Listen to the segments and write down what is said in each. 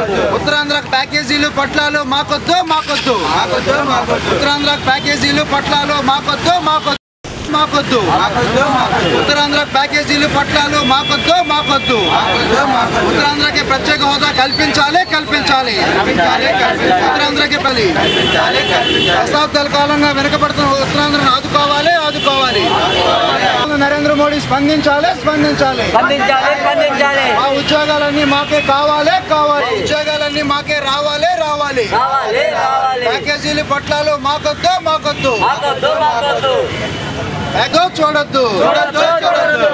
ఉత్తరాంధ్రకు ప్యాకేజీలు పట్లాలు మాకొద్దు మాకొద్దు. ఉత్తరాంధ్రకు ప్యాకేజీలు పట్లాలు మాకొద్దు మాకొద్దు. మాకొద్దు. ఉత్తరాంధ్ర ప్యాకేజీలు పట్లాలు మాకొద్దు మాకొద్దు. ఉత్తరాంధ్రకి ప్రత్యేక హోదా కల్పించాలి కల్పించాలి. ఉత్తరాంధ్రకి పని దశాబ్దాల కాలంగా వెనుకబడుతున్న ఉత్తరాంధ్రను ఆదుకోవాలి ఆదుకోవాలి. నరేంద్ర మోడీ స్పందించాలి స్పందించాలి. స్పందించాలి స్పందించాలి. ఉద్యోగాలన్నీ మాకే కావాలి కావాలి. ఉద్యోగాలన్నీ మాకే రావాలి రావాలి. రావాలి రావాలి. ప్యాకేజీలు పట్లాలు మాకొద్దు మాకొద్దు. మాకొద్దు మాకొద్దు. ఏదో చూడొద్దు.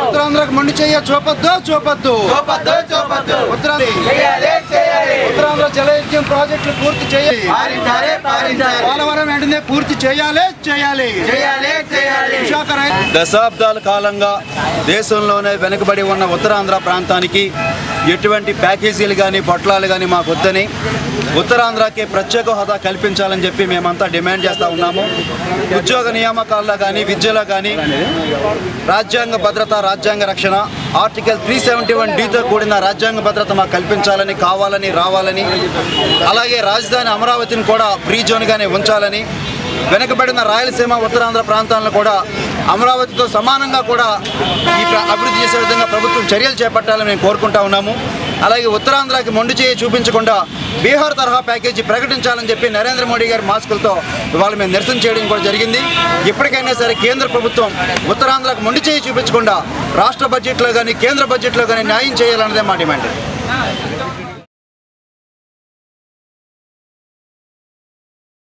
ఉత్తరాంధ్రకు మొండి చెయ్య చూపొద్దు చూపొద్దు. చూపద్దు చూపద్దు. ఉత్తరాంధ్ర చేయాలి చేయాలి. ఉత్తరాంధ్ర జలయజ్ఞం ప్రాజెక్టులు పూర్తి చేయాలి. పోలవరం వెంటనే పూర్తి చేయాలి చేయాలి. దశాబ్దాల కాలంగా దేశంలోనే వెనుకబడి ఉన్న ఉత్తరాంధ్ర ప్రాంతానికి ఎటువంటి ప్యాకేజీలు కానీ పొట్లాలు కానీ మాకు వద్దని ఉత్తరాంధ్రకి ప్రత్యేక హోదా కల్పించాలని చెప్పి మేమంతా డిమాండ్ చేస్తూ ఉన్నాము. ఉద్యోగ నియామకాల్లో కానీ విద్యలో కానీ రాజ్యాంగ భద్రత రాజ్యాంగ రక్షణ ఆర్టికల్ త్రీ సెవెంటీ వన్ డీతో కూడిన రాజ్యాంగ భద్రత మాకు కల్పించాలని కావాలని రావాలని అలాగే రాజధాని అమరావతిని కూడా ఫ్రీ జోన్గానే ఉంచాలని వెనుకబడిన రాయలసీమ ఉత్తరాంధ్ర ప్రాంతాలను కూడా అమరావతితో సమానంగా కూడా ఈ అభివృద్ధి చేసే విధంగా ప్రభుత్వం చర్యలు చేపట్టాలని మేము కోరుకుంటా ఉన్నాము. అలాగే ఉత్తరాంధ్రకి మొండి చేయి చూపించకుండా బీహార్ తరహా ప్యాకేజీ ప్రకటించాలని చెప్పి నరేంద్ర మోడీ గారి మాస్కులతో ఇవాళ మేము నిరసన చేయడం కూడా జరిగింది. ఇప్పటికైనా సరే కేంద్ర ప్రభుత్వం ఉత్తరాంధ్రకు మొండి చేయి చూపించకుండా రాష్ట్ర బడ్జెట్లో కానీ కేంద్ర బడ్జెట్లో కానీ న్యాయం చేయాలన్నదే మా డిమాండ్.